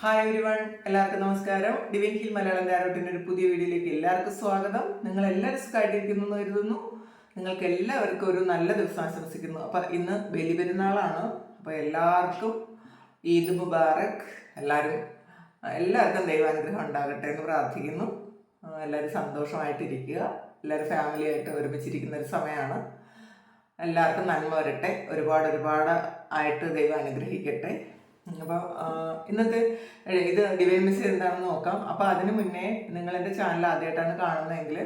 Hi every one എല്ലാവർക്കും നമസ്കാരം. Divin hill Malayalam ഡയറക്റ്റിന്റെ ഒരു പുതിയ വീഡിയോയിലേക്ക് എല്ലാവർക്കും സ്വാഗതം. നിങ്ങൾ എല്ലാവരും സുഖമായിട്ടിരിക്കുന്നു എന്ന് കരുതുന്നു. നിങ്ങൾക്ക് എല്ലാവർക്കും ഒരു നല്ല ദിവസം ആശംസിക്കുന്നു. അപ്പം ഇന്ന് ബലി പെരുന്നാളാണ്. അപ്പോൾ എല്ലാവർക്കും ഈദ് മുബാറക്. എല്ലാവരും എല്ലാവർക്കും ദൈവാനുഗ്രഹം ഉണ്ടാകട്ടെ എന്ന് പ്രാർത്ഥിക്കുന്നു. എല്ലാവരും സന്തോഷമായിട്ടിരിക്കുക. എല്ലാവരും ഫാമിലിയായിട്ട് ഒരുമിച്ചിരിക്കുന്ന ഒരു സമയമാണ്. എല്ലാവർക്കും നന്മ വരട്ടെ. ഒരുപാട് ഒരുപാട് ആയിട്ട് ദൈവം അനുഗ്രഹിക്കട്ടെ. അപ്പോൾ ഇന്നത്തെ ഇത് ഡിവൈൻ മെസ്സേജ് എന്താണെന്ന് നോക്കാം. അപ്പോൾ അതിന് മുന്നേ നിങ്ങൾ എന്റെ ചാനൽ ആദ്യമായിട്ടാണ് കാണുന്നതെങ്കിൽ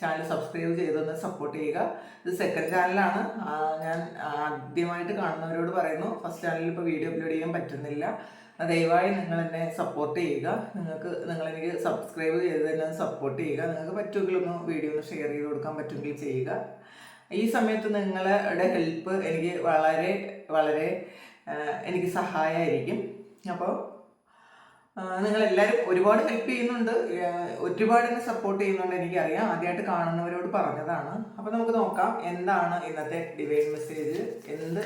ചാനൽ സബ്സ്ക്രൈബ് ചെയ്തൊന്ന് സപ്പോർട്ട് ചെയ്യുക. ഇത് സെക്കൻഡ് ചാനലാണ് ഞാൻ ആദ്യമായിട്ട് കാണുന്നവരോട് പറയുന്നു ഫസ്റ്റ് ചാനലിൽ ഇപ്പോൾ വീഡിയോ അപ്ലോഡ് ചെയ്യാൻ പറ്റുന്നില്ല. ദയവായി നിങ്ങൾ എന്നെ സപ്പോർട്ട് ചെയ്യുക. നിങ്ങൾക്ക് നിങ്ങൾ എനിക്ക് സബ്സ്ക്രൈബ് ചെയ്ത് തന്നെ സപ്പോർട്ട് ചെയ്യുക. നിങ്ങൾക്ക് പറ്റുമെങ്കിൽ ഒന്ന് വീഡിയോ ഒന്ന് ഷെയർ ചെയ്ത് കൊടുക്കാൻ പറ്റുമെങ്കിൽ ചെയ്യുക. ഈ സമയത്ത് നിങ്ങളുടെ ഹെൽപ്പ് എനിക്ക് വളരെ വളരെ എനിക്ക് സഹായമായിരിക്കും അപ്പോൾ നിങ്ങളെല്ലാവരും ഒരുപാട് ഹെൽപ്പ് ചെയ്യുന്നുണ്ട്. ഒരുപാട് എന്നെ സപ്പോർട്ട് ചെയ്യുന്നുണ്ട് എനിക്കറിയാം. ആദ്യമായിട്ട് കാണുന്നവരോട് പറഞ്ഞതാണ്. അപ്പോൾ നമുക്ക് നോക്കാം എന്താണ് ഇന്നത്തെ ഡിവൈൻ മെസ്സേജ് എന്ത്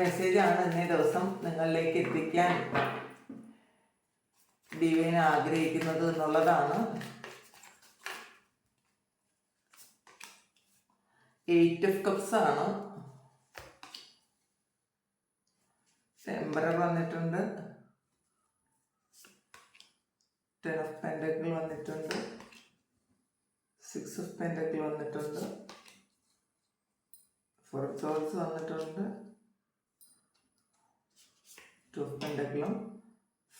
മെസ്സേജാണ് ഇന്നേ ദിവസം നിങ്ങളിലേക്ക് എത്തിക്കാൻ ഡിവൈൻ ആഗ്രഹിക്കുന്നത് എന്നുള്ളതാണ്. എയ്റ്റ് ഓഫ് കപ്സ് ആണ്. ടെമ്പറർ വന്നിട്ടുണ്ട്. ടെൻ ഓഫ് പെൻഡക്കിൾ വന്നിട്ടുണ്ട്. സിക്സ് ഓഫ് പെൻഡക്കിൾ വന്നിട്ടുണ്ട്. ഫോർ ഓഫ് സോൾസ് വന്നിട്ടുണ്ട്. ടു ഓഫ് പെൻഡക്കിളും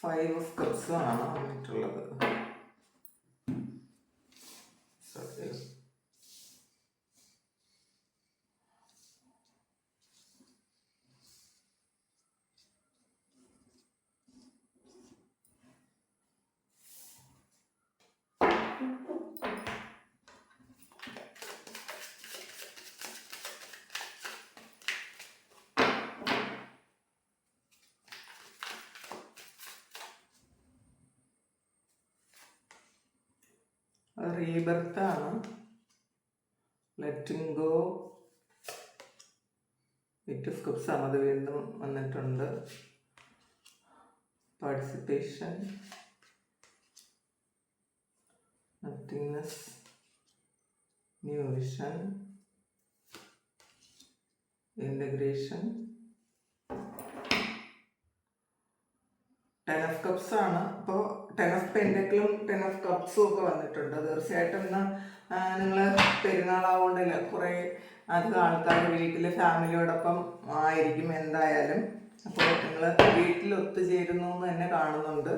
ഫൈവ് ഓഫ് കപ്സും ആണ് വന്നിട്ടുള്ളത്. റീബർത്ത് ആണ് ലെറ്റിംഗ് ഗോ എയ്റ്റ് ഓഫ് ആണ് അത് വീണ്ടും വന്നിട്ടുണ്ട്. Participation nothingness new vision integration ten of cups ആണ്. അപ്പോൾ ടെൻ ഓഫ് പെൻഡക്കിളും ടെൻ ഓഫ് കപ്സും ഒക്കെ വന്നിട്ടുണ്ട്. തീർച്ചയായിട്ടും ഇന്ന് നിങ്ങൾ പെരുന്നാളാവുകൊണ്ടല്ല കുറേ അധികം ആൾക്കാർ വീട്ടിൽ ഫാമിലിയോടൊപ്പം ആയിരിക്കും എന്തായാലും. അപ്പോൾ നിങ്ങൾ വീട്ടിൽ ഒത്തുചേരുന്നു എന്ന് തന്നെ കാണുന്നുണ്ട്.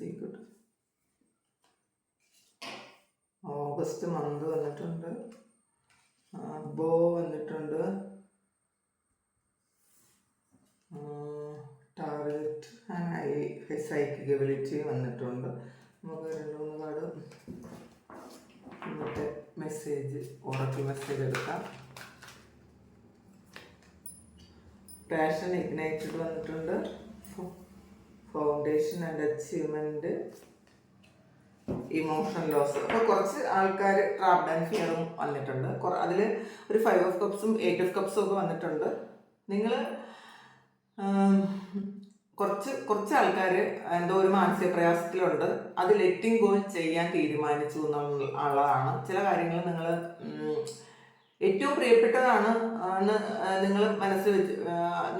സീക്രട്ട്. ഓഗസ്റ്റ് മന്ത് വന്നിട്ടുണ്ട്. ബോ വന്നിട്ടുണ്ട്. Target and I psychic ability വന്നിട്ടുണ്ട്. നമുക്ക് രണ്ട് മൂന്ന് കാർഡ്. ഇന്നത്തെ മെസ്സേജ് ഓറക്കിൾ മെസ്സേജ് എടുക്കാം. പാഷൻ ഇഗ്നൈറ്റഡ് വന്നിട്ടുണ്ട്. Foundation and achievement emotional loss അപ്പോൾ കുറച്ച് ആൾക്കാർ ട്രാപ്ഡ് ആൻഡ് ഫിയറും വന്നിട്ടുണ്ട്. അതിൽ ഒരു ഫൈവ് ഓഫ് കപ്സും എയ്റ്റ് ഓഫ് കപ്സും ഒക്കെ വന്നിട്ടുണ്ട്. നിങ്ങൾ കുറച്ച് കുറച്ച് ആൾക്കാർ എന്തോ ഒരു മാനസിക പ്രയാസത്തിലുണ്ട്. അത് ലെറ്റിംഗ് ഗോ ചെയ്യാൻ തീരുമാനിച്ചു എന്നുള്ളതാണ് ചില കാര്യങ്ങൾ നിങ്ങൾ ഏറ്റവും പ്രിയപ്പെട്ടതാണ് നിങ്ങൾ മനസ്സിൽ വെച്ച്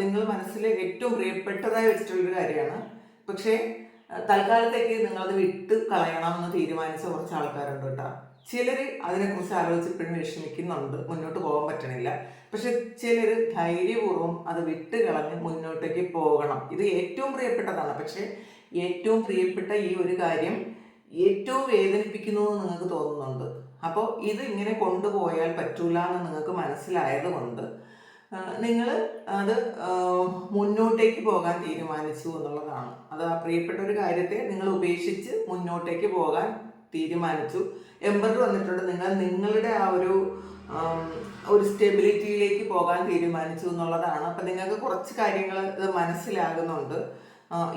നിങ്ങൾ മനസ്സിൽ ഏറ്റവും പ്രിയപ്പെട്ടതായി വെച്ചിട്ടുള്ളൊരു കാര്യമാണ് പക്ഷേ തൽക്കാലത്തേക്ക് നിങ്ങളത് വിട്ട് കളയണം എന്ന് തീരുമാനിച്ച കുറച്ച് ആൾക്കാരുണ്ട് കേട്ടോ. ചിലർ അതിനെക്കുറിച്ച് ആലോചിച്ച് ഇപ്പോഴും വിഷമിക്കുന്നുണ്ട്. മുന്നോട്ട് പോകാൻ പറ്റണില്ല. പക്ഷെ ചിലർ ധൈര്യപൂർവം അത് വിട്ട് കളഞ്ഞ് മുന്നോട്ടേക്ക് പോകണം. ഇത് ഏറ്റവും പ്രിയപ്പെട്ടതാണ്. പക്ഷേ ഏറ്റവും പ്രിയപ്പെട്ട ഈ ഒരു കാര്യം ഏറ്റവും വേദനിപ്പിക്കുന്നു എന്ന് നിങ്ങൾക്ക് തോന്നുന്നുണ്ട്. അപ്പോൾ ഇത് ഇങ്ങനെ കൊണ്ടുപോയാൽ പറ്റൂല എന്ന് നിങ്ങൾക്ക് മനസ്സിലായത് കൊണ്ട് നിങ്ങൾ അത് മുന്നോട്ടേക്ക് പോകാൻ തീരുമാനിച്ചു എന്നുള്ളതാണ്. അത് ആ പ്രിയപ്പെട്ട ഒരു കാര്യത്തെ നിങ്ങൾ ഉപേക്ഷിച്ച് മുന്നോട്ടേക്ക് പോകാൻ തീരുമാനിച്ചു. എൺപത് വന്നിട്ടുണ്ട്. നിങ്ങൾ നിങ്ങളുടെ ആ ഒരു ഒരു സ്റ്റെബിലിറ്റിയിലേക്ക് പോകാൻ തീരുമാനിച്ചു എന്നുള്ളതാണ്. അപ്പം നിങ്ങൾക്ക് കുറച്ച് കാര്യങ്ങൾ ഇത് മനസ്സിലാകുന്നുണ്ട്.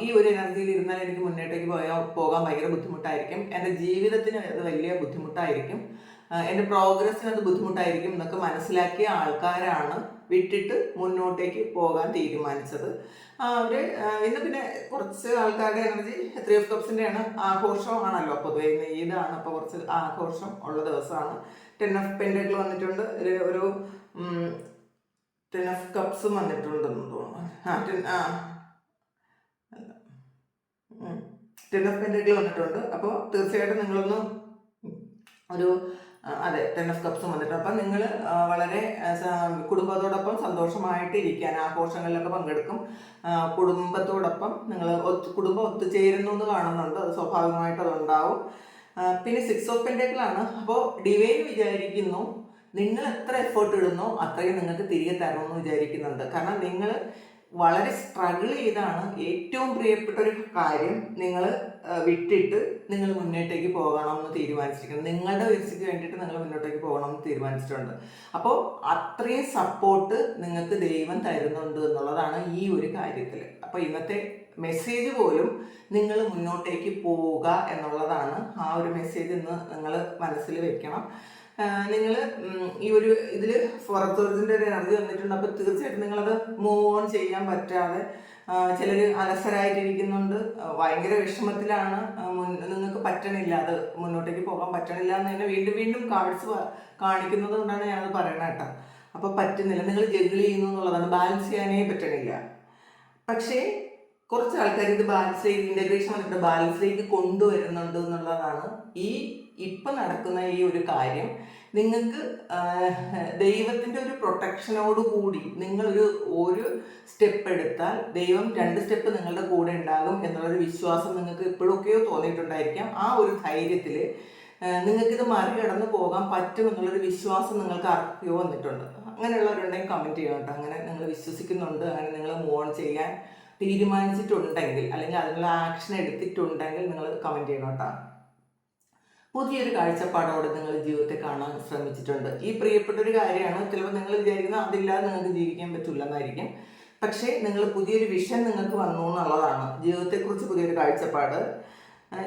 ഈ ഒരു എനർജിയിൽ ഇരുന്നാൽ എനിക്ക് മുന്നോട്ടേക്ക് പോയാൽ പോകാൻ ഭയങ്കര ബുദ്ധിമുട്ടായിരിക്കും. എന്റെ ജീവിതത്തിന് അത് വലിയ ബുദ്ധിമുട്ടായിരിക്കും. എന്റെ പ്രോഗ്രസ്സിന് അത് ബുദ്ധിമുട്ടായിരിക്കും എന്നൊക്കെ മനസ്സിലാക്കിയ ആൾക്കാരാണ് വിട്ടിട്ട് മുന്നോട്ടേക്ക് പോകാൻ തീരുമാനിച്ചത്. ആ, അവർ ഇന്ന് പിന്നെ കുറച്ച് ആൾക്കാരുടെ എനർജി ത്രീ ഓഫ് കപ്സിന്റെയാണ് ആഘോഷമാണല്ലോ പൊതുവെ ഇന്ന് ഈദാണ്. അപ്പോൾ കുറച്ച് ആഘോഷം ഉള്ള ദിവസമാണ്. ടെൻ ഓഫ് പെൻഡുകൾ വന്നിട്ടുണ്ട്. ഒരു ടെൻ ഓഫ് കപ്സും വന്നിട്ടുണ്ടെന്ന് തോന്നുന്നു. ആ ടെൻ ആ ടെൻ ഓഫ് പെൻഡുകൾ വന്നിട്ടുണ്ട്. അപ്പോൾ തീർച്ചയായിട്ടും നിങ്ങളൊന്ന് ഒരു അതെ ഓഫ് കപ്സും വന്നിട്ടുണ്ട് അപ്പം നിങ്ങൾ വളരെ കുടുംബത്തോടൊപ്പം സന്തോഷമായിട്ട് ഇരിക്കാൻ ആഘോഷങ്ങളിലൊക്കെ പങ്കെടുക്കും. കുടുംബത്തോടൊപ്പം നിങ്ങൾ കുടുംബം ഒത്തുചേരുന്നു എന്ന് കാണുന്നുണ്ട്. അത് സ്വാഭാവികമായിട്ട് അതുണ്ടാവും. പിന്നെ സിക്സ് ഓഫ് പെൻഡേക്കിളാണ് അപ്പോൾ ഡിവൈൻ വിചാരിക്കുന്നു നിങ്ങൾ എത്ര എഫേർട്ട് ഇടുന്നോ അത്രയും നിങ്ങൾക്ക് തിരികെ തരണമെന്ന് വിചാരിക്കുന്നുണ്ട്. കാരണം നിങ്ങൾ വളരെ സ്ട്രഗിൾ ചെയ്താണ് ഏറ്റവും പ്രിയപ്പെട്ട ഒരു കാര്യം നിങ്ങൾ വിട്ടിട്ട് നിങ്ങൾ മുന്നോട്ടേക്ക് പോകണം എന്ന് തീരുമാനിച്ചിരിക്കുന്നത് നിങ്ങളുടെ ഉയർച്ചയ്ക്ക് വേണ്ടിയിട്ട് നിങ്ങൾ മുന്നോട്ടേക്ക് പോകണം എന്ന് തീരുമാനിച്ചിട്ടുണ്ട്. അപ്പോൾ അത്രയും സപ്പോർട്ട് നിങ്ങൾക്ക് ദൈവം തരുന്നുണ്ട് എന്നുള്ളതാണ് ഈ ഒരു കാര്യത്തിൽ അപ്പോൾ ഇന്നത്തെ മെസ്സേജ് പോലും നിങ്ങൾ മുന്നോട്ടേക്ക് പോവുക എന്നുള്ളതാണ് ആ ഒരു മെസ്സേജ് ഇന്ന് നിങ്ങൾ മനസ്സിൽ വെക്കണം. നിങ്ങൾ ഈ ഒരു ഇതിൽ പുറത്തുറത്തിന്റെ ഒരു എനർജി വന്നിട്ടുണ്ട്. അപ്പോൾ തീർച്ചയായിട്ടും നിങ്ങളത് മൂവ് ഓൺ ചെയ്യാൻ പറ്റാതെ ചിലർ അലസരായിട്ടിരിക്കുന്നുണ്ട്. ഭയങ്കര വിഷമത്തിലാണ്. നിങ്ങൾക്ക് പറ്റണില്ല. അത് മുന്നോട്ടേക്ക് പോകാൻ പറ്റണില്ല എന്ന് തന്നെ വീണ്ടും വീണ്ടും കാർഡ്സ് കാണിക്കുന്നത് കൊണ്ടാണ് ഞാനത് പറയണത് കേട്ടോ. അപ്പോൾ പറ്റുന്നില്ല. നിങ്ങൾ ജഗിൾ ചെയ്യുന്നു എന്നുള്ളതാണ്. ബാലൻസ് ചെയ്യാനേ പറ്റണില്ല. പക്ഷേ കുറച്ച് ആൾക്കാർ ഇത് ബാലൻസ് ചെയ്ത് ഇന്റഗ്രേഷൻ വന്നിട്ട് ബാലൻസിലേക്ക് കൊണ്ടുവരുന്നുണ്ട് എന്നുള്ളതാണ് ഈ ഇപ്പം നടക്കുന്ന ഈ ഒരു കാര്യം നിങ്ങൾക്ക് ദൈവത്തിന്റെ ഒരു പ്രൊട്ടക്ഷനോട് കൂടി നിങ്ങളൊരു ഒരു സ്റ്റെപ്പ് എടുത്താൽ ദൈവം രണ്ട് സ്റ്റെപ്പ് നിങ്ങളുടെ കൂടെ ഉണ്ടാകും എന്നുള്ളൊരു വിശ്വാസം നിങ്ങൾക്ക് ഇപ്പോഴൊക്കെയോ തോന്നിയിട്ടുണ്ടായിരിക്കാം. ആ ഒരു ധൈര്യത്തിൽ നിങ്ങൾക്കിത് മറികടന്ന് പോകാൻ പറ്റും എന്നുള്ളൊരു വിശ്വാസം നിങ്ങൾക്ക് ആർക്കെയോ വന്നിട്ടുണ്ട്. അങ്ങനെയുള്ളവരുണ്ടെങ്കിൽ കമന്റ് ചെയ്യണം കേട്ടോ. അങ്ങനെ നിങ്ങൾ വിശ്വസിക്കുന്നുണ്ട് അങ്ങനെ നിങ്ങൾ മൂവ് ഓൺ ചെയ്യാൻ തീരുമാനിച്ചിട്ടുണ്ടെങ്കിൽ അല്ലെങ്കിൽ അതിനുള്ള ആക്ഷൻ എടുത്തിട്ടുണ്ടെങ്കിൽ നിങ്ങൾ കമന്റ് ചെയ്യണം കേട്ടോ. പുതിയൊരു കാഴ്ചപ്പാടോടെ നിങ്ങൾ ജീവിതത്തെ കാണാൻ ശ്രമിച്ചിട്ടുണ്ട്. ഈ പ്രിയപ്പെട്ട ഒരു കാര്യമാണ്. ചിലപ്പോൾ നിങ്ങൾ വിചാരിക്കുന്ന അതില്ലാതെ നിങ്ങൾക്ക് ജീവിക്കാൻ പറ്റില്ല എന്നായിരിക്കും പക്ഷേ നിങ്ങൾ പുതിയൊരു വിഷൻ നിങ്ങൾക്ക് വന്നു എന്നുള്ളതാണ്. ജീവിതത്തെക്കുറിച്ച് പുതിയൊരു കാഴ്ചപ്പാട്.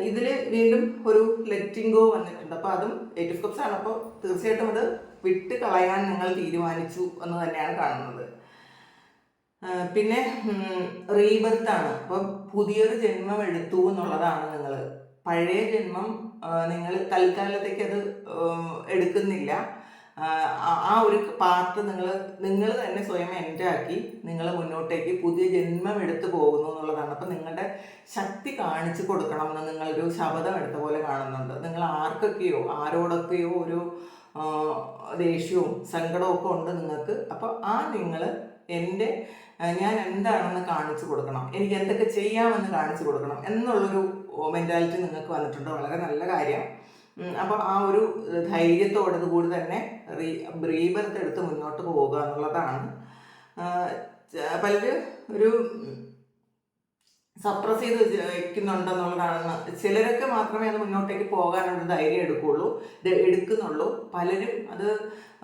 ഇതിൽ വീണ്ടും ഒരു ലെറ്റിംഗ് ഗോ വന്നിട്ടുണ്ട്. അപ്പോൾ അതും എയ്റ്റ് ഓഫ് കപ്സ് ആണ്. അപ്പോൾ തീർച്ചയായിട്ടും അത് വിട്ട് കളയാൻ നിങ്ങൾ തീരുമാനിച്ചു എന്ന് തന്നെയാണ് കാണുന്നത്. പിന്നെ റീബർത്ത് ആണ്. അപ്പം പുതിയൊരു ജന്മം എടുത്തു എന്നുള്ളതാണ് നിങ്ങൾ. പഴയ ജന്മം നിങ്ങൾ തൽക്കാലത്തേക്ക് അത് എടുക്കുന്നില്ല. ആ, ഒരു പാർട്ട് നിങ്ങൾ നിങ്ങൾ തന്നെ സ്വയം എന്റാക്കി നിങ്ങൾ മുന്നോട്ടേക്ക് പുതിയ ജന്മം എടുത്തു പോകുന്നു എന്നുള്ളതാണ്. അപ്പം നിങ്ങളുടെ ശക്തി കാണിച്ചു കൊടുക്കണമെന്ന് നിങ്ങളൊരു ശബദം എടുത്ത പോലെ കാണുന്നുണ്ട്. നിങ്ങൾ ആർക്കൊക്കെയോ ആരോടൊക്കെയോ ഒരു ദേഷ്യവും സങ്കടവും ഒക്കെ ഉണ്ട് നിങ്ങൾക്ക്. അപ്പോൾ ആ നിങ്ങൾ എന്റെ ഞാൻ എന്താണെന്ന് കാണിച്ചു കൊടുക്കണം. എനിക്ക് എന്തൊക്കെ ചെയ്യാമെന്ന് കാണിച്ചു കൊടുക്കണം എന്നുള്ളൊരു മെന്റാലിറ്റി നിങ്ങൾക്ക് വന്നിട്ടുണ്ട്. വളരെ നല്ല കാര്യം. അപ്പോൾ ആ ഒരു ധൈര്യത്തോടത് കൂടി തന്നെ റീ ബ്രീബർത്ത് എടുത്ത് മുന്നോട്ട് പോവുക എന്നുള്ളതാണ്. പലരും ഒരു സപ്രസ് ചെയ്ത് വയ്ക്കുന്നുണ്ടെന്നുള്ളതാണ് ചിലരൊക്കെ മാത്രമേ അത് മുന്നോട്ടേക്ക് പോകാനുള്ള ധൈര്യം എടുക്കുള്ളൂ. എടുക്കുന്നുള്ളൂ. പലരും അത്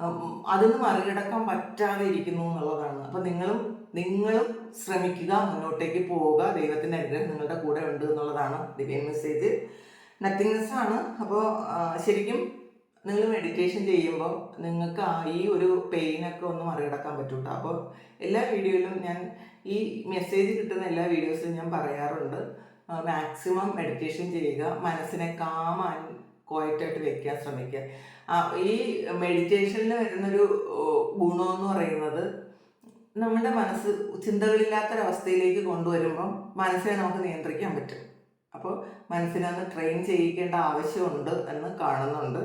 ഉം, അതൊന്ന് മറികടക്കാൻ പറ്റാതെ ഇരിക്കുന്നു എന്നുള്ളതാണ്. അപ്പം നിങ്ങളും നിങ്ങളും ശ്രമിക്കുക മുന്നോട്ടേക്ക് പോവുക. ദൈവത്തിന്റെ അനുഗ്രഹം നിങ്ങളുടെ കൂടെ ഉണ്ട് എന്നുള്ളതാണ് ദിവ്യ മെസ്സേജ് നത്തിങ്സ് ആണ്. അപ്പോൾ ശരിക്കും നിങ്ങൾ മെഡിറ്റേഷൻ ചെയ്യുമ്പോൾ നിങ്ങൾക്ക് ആ ഈ ഒരു പെയിനൊക്കെ ഒന്ന് മറികടക്കാൻ പറ്റൂട്ടോ. അപ്പോൾ എല്ലാ വീഡിയോയിലും ഞാൻ ഈ മെസ്സേജ് കിട്ടുന്ന എല്ലാ വീഡിയോസിലും ഞാൻ പറയാറുണ്ട്. മാക്സിമം മെഡിറ്റേഷൻ ചെയ്യുക. മനസ്സിനെ കാമാൻ ക്വയറ്റായിട്ട് വെക്കാൻ ശ്രമിക്കുക. ഈ മെഡിറ്റേഷനിൽ വരുന്നൊരു ഗുണമെന്ന് പറയുന്നത് നമ്മുടെ മനസ്സ് ചിന്തകളില്ലാത്തൊരവസ്ഥയിലേക്ക് കൊണ്ടുവരുമ്പം മനസ്സിനെ നമുക്ക് നിയന്ത്രിക്കാൻ പറ്റും. അപ്പോൾ മനസ്സിനെ ഒന്ന് ട്രെയിൻ ചെയ്യിക്കേണ്ട ആവശ്യമുണ്ട് എന്ന് കാണുന്നുണ്ട്.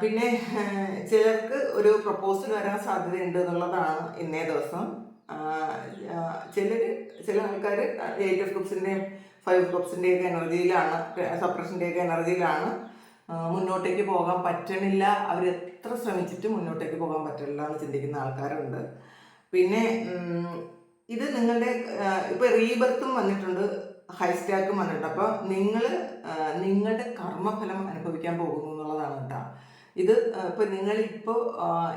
പിന്നെ ചിലർക്ക് ഒരു പ്രപ്പോസൽ വരാൻ സാധ്യതയുണ്ട് എന്നുള്ളതാണ് ഇന്നേ ദിവസം. ചിലർ ചില ആൾക്കാർ എയ്റ്റ് ഓഫ് ഗ്രൂപ്പ്സിന്റെയും ഫൈവ് ഗ്രൂപ്പ്സിന്റെയൊക്കെ എനർജിയിലാണ് സപ്രഷന്റെയൊക്കെ എനർജിയിലാണ് മുന്നോട്ടേക്ക് പോകാൻ പറ്റണില്ല. അവർ എത്ര ശ്രമിച്ചിട്ട് മുന്നോട്ടേക്ക് പോകാൻ പറ്റില്ല എന്ന് ചിന്തിക്കുന്ന ആൾക്കാരുണ്ട്. പിന്നെ ഇത് നിങ്ങളുടെ ഇപ്പൊ റീബർത്തും വന്നിട്ടുണ്ട് ഹൈസ്റ്റാക്കും വന്നിട്ടുണ്ട്. അപ്പോൾ നിങ്ങൾ നിങ്ങളുടെ കർമ്മഫലം അനുഭവിക്കാൻ പോകുന്നു എന്നുള്ളതാണ് കേട്ടോ. ഇത് ഇപ്പൊ നിങ്ങൾ ഇപ്പോ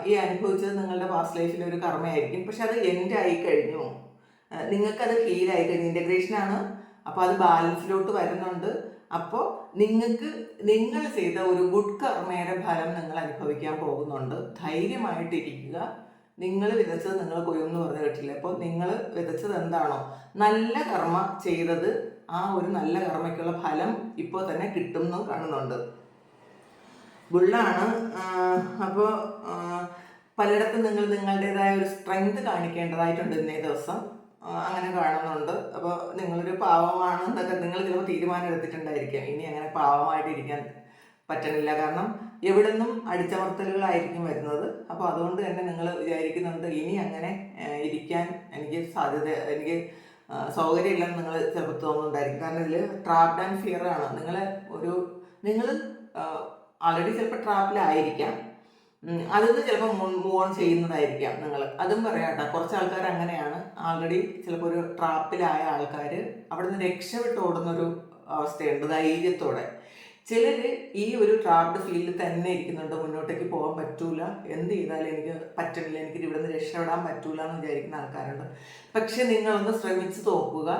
ഈ അനുഭവിച്ചത് നിങ്ങളുടെ പാസ്റ്റ് ലൈഫിലെ ഒരു കർമ്മയായിരിക്കും. പക്ഷെ അത് എൻഡ് ആയി കഴിഞ്ഞു. നിങ്ങൾക്കത് ഹീലായി കഴിഞ്ഞു. ഇന്റഗ്രേഷൻ ആണ്. അപ്പോൾ അത് ബാലൻസിലോട്ട് വരുന്നുണ്ട്. അപ്പോൾ നിങ്ങൾക്ക് നിങ്ങൾ ചെയ്ത ഒരു ഗുഡ് കർമ്മയുടെ ഫലം നിങ്ങൾ അനുഭവിക്കാൻ പോകുന്നുണ്ട്. ധൈര്യമായിട്ടിരിക്കുക. നിങ്ങൾ വിതച്ചത് നിങ്ങൾ കൊയ്യുമെന്ന് പറഞ്ഞു കേട്ടില്ല. അപ്പോൾ നിങ്ങൾ വിതച്ചത് എന്താണോ നല്ല കർമ്മ ചെയ്തത് ആ ഒരു നല്ല കർമ്മയ്ക്കുള്ള ഫലം ഇപ്പോൾ തന്നെ കിട്ടും എന്ന് കാണുന്നുണ്ട്. ഗുള്ളാണ്. അപ്പോൾ പലയിടത്തും നിങ്ങൾ നിങ്ങളുടേതായ ഒരു സ്ട്രെങ്ത് കാണിക്കേണ്ടതായിട്ടുണ്ട് ഇന്നേ ദിവസം. അങ്ങനെ കാണുന്നുണ്ട്. അപ്പോൾ നിങ്ങളൊരു പാവമാണ് എന്നൊക്കെ നിങ്ങൾ ചിലപ്പോൾ തീരുമാനം എടുത്തിട്ടുണ്ടായിരിക്കാം. ഇനി അങ്ങനെ പാവമായിട്ടിരിക്കാൻ പറ്റണില്ല. കാരണം എവിടെ നിന്നും അടിച്ചമർത്തലുകളായിരിക്കും വരുന്നത്. അപ്പോൾ അതുകൊണ്ട് തന്നെ നിങ്ങൾ വിചാരിക്കുന്നുണ്ട് ഇനി അങ്ങനെ ഇരിക്കാൻ എനിക്ക് സാധ്യത എനിക്ക് സൗകര്യമില്ലെന്ന് നിങ്ങൾ ചിലപ്പോൾ തോന്നുന്നുണ്ടായിരിക്കും. കാരണം ഇതിൽ ട്രാപ്ഡ് ആൻഡ് ഫിയർ ആണ്. നിങ്ങൾ ഒരു നിങ്ങൾ ആൾറെഡി ചിലപ്പോൾ ട്രാപ്പിലായിരിക്കാം അതിൽ നിന്ന് ചിലപ്പോൾ മൂവ് ഓൺ ചെയ്യുന്നതായിരിക്കാം നിങ്ങൾ അതും പറയാട്ടോ കുറച്ച് ആൾക്കാർ അങ്ങനെയാണ്. ആൾറെഡി ചിലപ്പോൾ ഒരു ട്രാപ്പിലായ ആൾക്കാർ അവിടെ നിന്ന് രക്ഷപ്പെട്ട് ഓടുന്നൊരു അവസ്ഥയുണ്ട് ധൈര്യത്തോടെ. ചിലർ ഈ ഒരു ട്രാപ്ഡ് ഫീൽഡിൽ തന്നെ ഇരിക്കുന്നുണ്ട് മുന്നോട്ടേക്ക് പോകാൻ പറ്റൂല. എന്ത് ചെയ്താലും എനിക്ക് പറ്റണില്ല എനിക്ക് ഇവിടെ നിന്ന് രക്ഷപ്പെടാൻ പറ്റൂല എന്ന് വിചാരിക്കുന്ന ആൾക്കാരുണ്ട്. പക്ഷെ നിങ്ങളൊന്ന് ശ്രമിച്ചു നോക്കുക.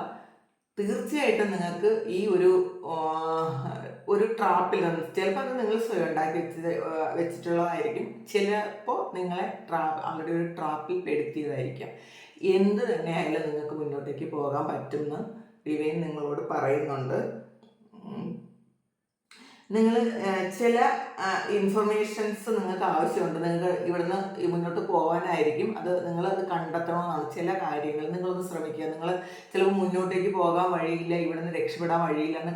തീർച്ചയായിട്ടും നിങ്ങൾക്ക് ഈ ഒരു ഒരു ട്രാപ്പിൽ നിന്ന് ചിലപ്പോൾ അത് നിങ്ങൾ സ്വയം ഉണ്ടാക്കി വെച്ച് വെച്ചിട്ടുള്ളതായിരിക്കും. ചിലപ്പോൾ നിങ്ങളെ ട്രാപ്പ് അവരുടെ ഒരു ട്രാപ്പിൽ പെടുത്തിയതായിരിക്കാം. എന്ത് തന്നെ ആയാലും നിങ്ങൾക്ക് മുന്നോട്ടേക്ക് പോകാൻ പറ്റുമെന്ന് ഡിവൈൻ നിങ്ങളോട് പറയുന്നുണ്ട്. നിങ്ങൾ ചില ഇൻഫർമേഷൻസ് നിങ്ങൾക്ക് ആവശ്യമുണ്ട്. നിങ്ങൾ ഇവിടുന്ന് മുന്നോട്ട് പോകാനായിരിക്കും അത് നിങ്ങൾ അത് കണ്ടെത്തണമെന്നാണ് ചില കാര്യങ്ങൾ നിങ്ങളൊന്ന് ശ്രമിക്കുക. നിങ്ങൾ ചിലപ്പോൾ മുന്നോട്ടേക്ക് പോകാൻ വഴിയില്ല ഇവിടുന്ന് രക്ഷപ്പെടാൻ വഴിയില്ല എന്ന്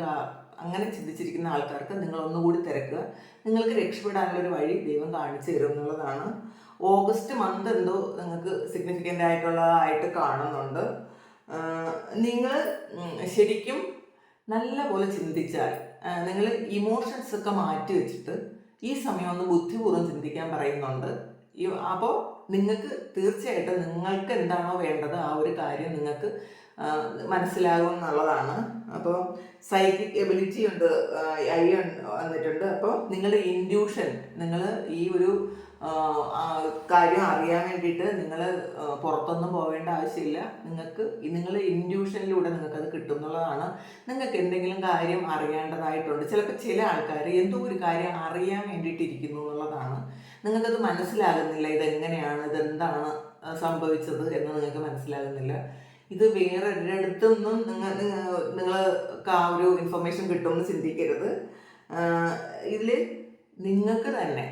അങ്ങനെ ചിന്തിച്ചിരിക്കുന്ന ആൾക്കാർക്ക് നിങ്ങൾ ഒന്നുകൂടി തിരക്കുക. നിങ്ങൾക്ക് രക്ഷപ്പെടാനുള്ള ഒരു വഴി ദൈവം കാണിച്ചു തരും എന്നുള്ളതാണ്. ഓഗസ്റ്റ് മന്ത് എന്തോ നിങ്ങൾക്ക് സിഗ്നിഫിക്കന്റ് ആയിട്ടുള്ളതായിട്ട് കാണുന്നുണ്ട്. നിങ്ങൾ ശരിക്കും നല്ല പോലെ ചിന്തിച്ചാൽ നിങ്ങൾ ഇമോഷൻസ് ഒക്കെ മാറ്റി വെച്ചിട്ട് ഈ സമയം ഒന്ന് ബുദ്ധിപൂർവം ചിന്തിക്കാൻ പറയുന്നുണ്ട്. അപ്പോൾ നിങ്ങൾക്ക് തീർച്ചയായിട്ടും നിങ്ങൾക്ക് എന്താണോ വേണ്ടത് ആ ഒരു കാര്യം നിങ്ങൾക്ക് മനസ്സിലാകും എന്നുള്ളതാണ്. അപ്പോൾ സൈക്കിക് എബിലിറ്റി ഉണ്ട് ഐ വന്നിട്ടുണ്ട്. അപ്പോൾ നിങ്ങളുടെ ഇൻഡ്യൂഷൻ നിങ്ങൾ ഈ ഒരു കാര്യം അറിയാൻ വേണ്ടിയിട്ട് നിങ്ങൾ പുറത്തൊന്നും പോവേണ്ട ആവശ്യമില്ല. നിങ്ങൾക്ക് നിങ്ങൾ ഇൻഡ്യൂഷനിലൂടെ നിങ്ങൾക്കത് കിട്ടും എന്നുള്ളതാണ് നിങ്ങൾക്ക് എന്തെങ്കിലും കാര്യം അറിയേണ്ടതായിട്ടുണ്ട്. ചിലപ്പോൾ ചില ആൾക്കാർ എന്തോ ഒരു കാര്യം അറിയാൻ വേണ്ടിയിട്ടിരിക്കുന്നു എന്നുള്ളതാണ്. നിങ്ങൾക്കത് മനസ്സിലാകുന്നില്ല. ഇതെങ്ങനെയാണ് ഇതെന്താണ് സംഭവിച്ചത് എന്ന് നിങ്ങൾക്ക് മനസ്സിലാകുന്നില്ല. ഇത് വേറെ ഒരിടത്തുനിന്നും നിങ്ങൾ നിങ്ങൾ ആ ഒരു ഇൻഫർമേഷൻ കിട്ടുമെന്ന് ചിന്തിക്കരുത്. ഇതിൽ നിങ്ങൾക്ക് തന്നെ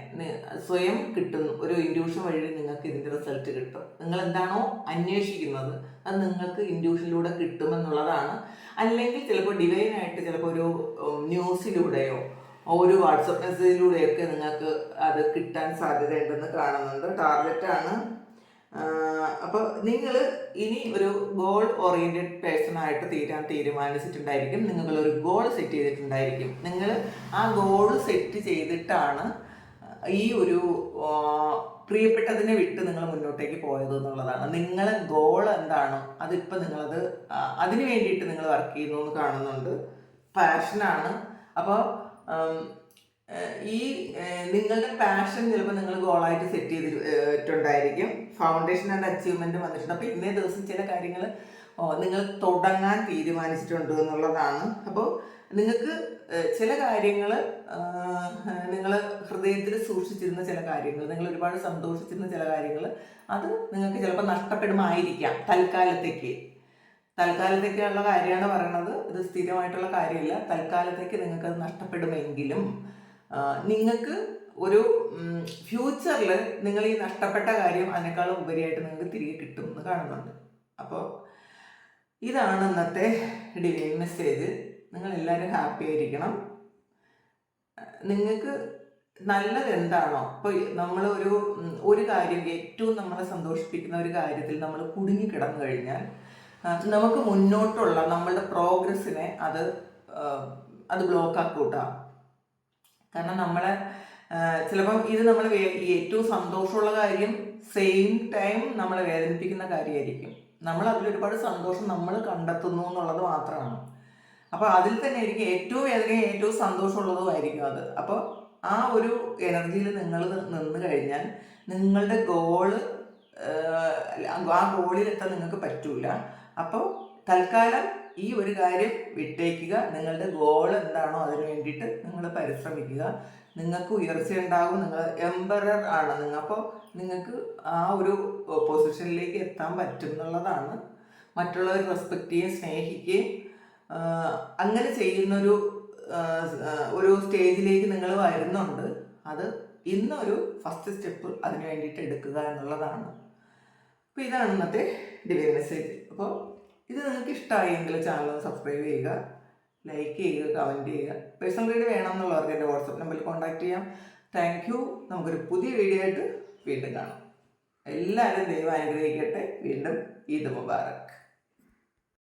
സ്വയം കിട്ടുന്നു ഒരു ഇൻഡ്യൂഷൻ വഴി നിങ്ങൾക്ക് ഇതിന്റെ റിസൾട്ട് കിട്ടും. നിങ്ങൾ എന്താണോ അന്വേഷിക്കുന്നത് അത് നിങ്ങൾക്ക് ഇൻഡ്യൂഷനിലൂടെ കിട്ടുമെന്നുള്ളതാണ് അല്ലെങ്കിൽ ചിലപ്പോൾ ഡിവൈനായിട്ട് ചിലപ്പോൾ ഒരു ന്യൂസിലൂടെയോ ഒരു വാട്സപ്പ് മെസ്സേജിലൂടെയൊക്കെ നിങ്ങൾക്ക് അത് കിട്ടാൻ സാധ്യതയുണ്ടെന്ന് കാണുന്നുണ്ട്. ടാർഗറ്റാണ് അപ്പോൾ നിങ്ങൾ ഇനി ഒരു ഗോൾ ഓറിയന്റഡ് പേഴ്സൺ ആയിട്ട് തീരാൻ തീരുമാനിച്ചിട്ടുണ്ടായിരിക്കും. നിങ്ങൾ ഒരു ഗോൾ സെറ്റ് ചെയ്തിട്ടുണ്ടായിരിക്കും. നിങ്ങൾ ആ ഗോൾ സെറ്റ് ചെയ്തിട്ടാണ് ഈ ഒരു പ്രിയപ്പെട്ടതിനെ വിട്ട് നിങ്ങൾ മുന്നോട്ടേക്ക് പോയത് എന്നുള്ളതാണ്. നിങ്ങളെ ഗോൾ എന്താണോ അതിപ്പോൾ നിങ്ങളത് അതിന് വേണ്ടിയിട്ട് നിങ്ങൾ വർക്ക് ചെയ്യുന്നു എന്ന് കാണുന്നുണ്ട്. പാഷനാണ് അപ്പോൾ ഈ നിങ്ങളുടെ പാഷൻ ചിലപ്പോൾ നിങ്ങൾ ഗോളായിട്ട് സെറ്റ് ചെയ്തിട്ടുണ്ടായിരിക്കും ഫൗണ്ടേഷൻ ആൻഡ് അച്ചീവ്മെന്റ് വന്നിട്ടുണ്ട്. അപ്പോൾ ഇന്നേ ദിവസം ചില കാര്യങ്ങൾ നിങ്ങൾ തുടങ്ങാൻ തീരുമാനിച്ചിട്ടുണ്ട് എന്നുള്ളതാണ്. അപ്പോൾ നിങ്ങൾക്ക് ചില കാര്യങ്ങൾ നിങ്ങൾ ഹൃദയത്തിൽ സൂക്ഷിച്ചിരുന്ന ചില കാര്യങ്ങൾ നിങ്ങൾ ഒരുപാട് സന്തോഷിച്ചിരുന്ന ചില കാര്യങ്ങൾ അത് നിങ്ങൾക്ക് ചിലപ്പോൾ നഷ്ടപ്പെടുമായിരിക്കാം. തൽക്കാലത്തേക്ക്. തൽക്കാലത്തേക്കുള്ള കാര്യമാണ് പറയണത്. ഇത് സ്ഥിരമായിട്ടുള്ള കാര്യമില്ല. തൽക്കാലത്തേക്ക് നിങ്ങൾക്ക് അത് നഷ്ടപ്പെടുമെങ്കിലും നിങ്ങൾക്ക് ഒരു ഫ്യൂച്ചറിൽ നിങ്ങൾ ഈ നഷ്ടപ്പെട്ട കാര്യം അതിനേക്കാളും ഉപരിയായിട്ട് നിങ്ങൾക്ക് തിരികെ കിട്ടും എന്ന് കാണുന്നുണ്ട്. അപ്പോൾ ഇതാണ് ഇന്നത്തെ ഡിവൈൻ മെസ്സേജ്. നിങ്ങൾ എല്ലാവരും ഹാപ്പി ആയിരിക്കണം. നിങ്ങൾക്ക് നല്ലത് എന്താണോ ഇപ്പോൾ നമ്മൾ ഒരു ഒരു കാര്യം ഏറ്റവും നമ്മളെ സന്തോഷിപ്പിക്കുന്ന ഒരു കാര്യത്തിൽ നമ്മൾ കുടുങ്ങി കിടന്നു കഴിഞ്ഞാൽ നമുക്ക് മുന്നോട്ടുള്ള നമ്മളുടെ പ്രോഗ്രസ്സിനെ അത് അത് ബ്ലോക്ക് ആക്കൂട്ടാം കാരണം നമ്മളെ ചിലപ്പം ഇത് നമ്മൾ ഏറ്റവും സന്തോഷമുള്ള കാര്യം സെയിം ടൈം നമ്മളെ വേദനിപ്പിക്കുന്ന കാര്യമായിരിക്കും നമ്മൾ അതിലൊരുപാട് സന്തോഷം നമ്മൾ കണ്ടെത്തുന്നു എന്നുള്ളത് മാത്രമാണ്. അപ്പോൾ അതിൽ തന്നെ ആയിരിക്കും ഏറ്റവും വേദനയും ഏറ്റവും സന്തോഷമുള്ളതും ആയിരിക്കും അത്. അപ്പോൾ ആ ഒരു എനർജിയിൽ നിങ്ങൾ നിന്ന് കഴിഞ്ഞാൽ നിങ്ങളുടെ ഗോൾ ആ ഗോളിലെത്താൻ നിങ്ങൾക്ക് പറ്റൂല. അപ്പോൾ തൽക്കാലം ഈ ഒരു കാര്യം വിട്ടേക്കുക. നിങ്ങളുടെ ഗോൾ എന്താണോ അതിന് വേണ്ടിയിട്ട് നിങ്ങൾ പരിശ്രമിക്കുക. നിങ്ങൾക്ക് ഉയർച്ച ഉണ്ടാകും. നിങ്ങൾ എംബറർ ആണ്. നിങ്ങൾ അപ്പോൾ നിങ്ങൾക്ക് ആ ഒരു പൊസിഷനിലേക്ക് എത്താൻ പറ്റും എന്നുള്ളതാണ്. മറ്റുള്ളവർ റെസ്പെക്റ്റ് ചെയ്യുകയും സ്നേഹിക്കുകയും അങ്ങനെ ചെയ്യുന്നൊരു ഒരു സ്റ്റേജിലേക്ക് നിങ്ങൾ വരുന്നുണ്ട്. അത് ഇന്നൊരു ഫസ്റ്റ് സ്റ്റെപ്പ് അതിന് വേണ്ടിയിട്ട് എടുക്കുക എന്നുള്ളതാണ്. അപ്പോൾ ഇതാണ് ഇന്നത്തെ ഡിവൈൻ മെസ്സേജ് അപ്പോൾ ഇത് നിങ്ങൾക്ക് ഇഷ്ടമായെങ്കിൽ ചാനൽ സബ്സ്ക്രൈബ് ചെയ്യുക ലൈക്ക് ചെയ്യുക കമന്റ് ചെയ്യുക. പേഴ്സണൽ റീഡ് വേണമെന്നുള്ളവർക്ക് എന്റെ വാട്സപ്പ് നമ്പറിൽ കോൺടാക്ട് ചെയ്യാം. താങ്ക് യു നമുക്കൊരു പുതിയ വീഡിയോ ആയിട്ട് വീണ്ടും കാണാം. എല്ലാവരും ദൈവം അനുഗ്രഹിക്കട്ടെ. വീണ്ടും ഈദ് മുബാറക്ക്